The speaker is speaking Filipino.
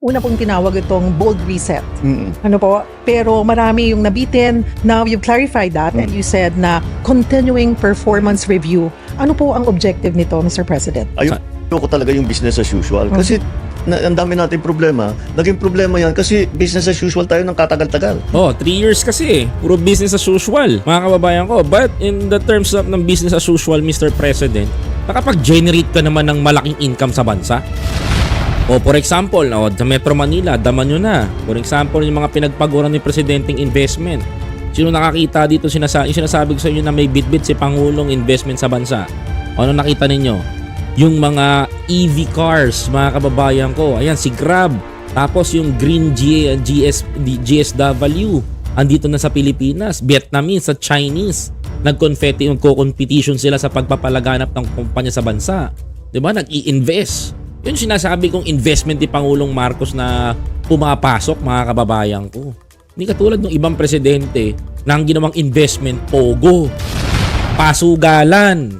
Una pong tinawag itong bold reset. Mm. Ano po? Pero marami yung nabitin. Now you've clarified that and you said na continuing performance review. Ano po ang objective nito, Mr. President? Ayun ko talaga yung business as usual. Kasi na, ang dami natin problema. Naging problema yan kasi business as usual tayo ng katagal-tagal. Oh, 3 years kasi eh. Puro business as usual, mga kababayan ko. But in the terms of ng business as usual, Mr. President, nakapag-generate ka naman ng malaking income sa bansa. O for example, o, sa Metro Manila, daman nyo na. For example, yung mga pinagpaguran ni Presidenteng investment. Sino nakakita dito sinasa yung sinasabi ko sa inyo na may bitbit si Pangulong investment sa bansa? O, ano nakita ninyo? Yung mga EV cars, mga kababayan ko. Ayan, si Grab. Tapos yung Green G, GS, GSW. Andito na sa Pilipinas. Vietnamese, sa Chinese. Nag-confetti, nagko-competition sila sa pagpapalaganap ng kumpanya sa bansa. 'Di ba? Nag-i-invest. Yun sinasabi kong investment ni Pangulong Marcos na pumapasok mga kababayan ko. Hindi katulad ng ibang presidente na ang ginawang investment, pogo, pasugalan,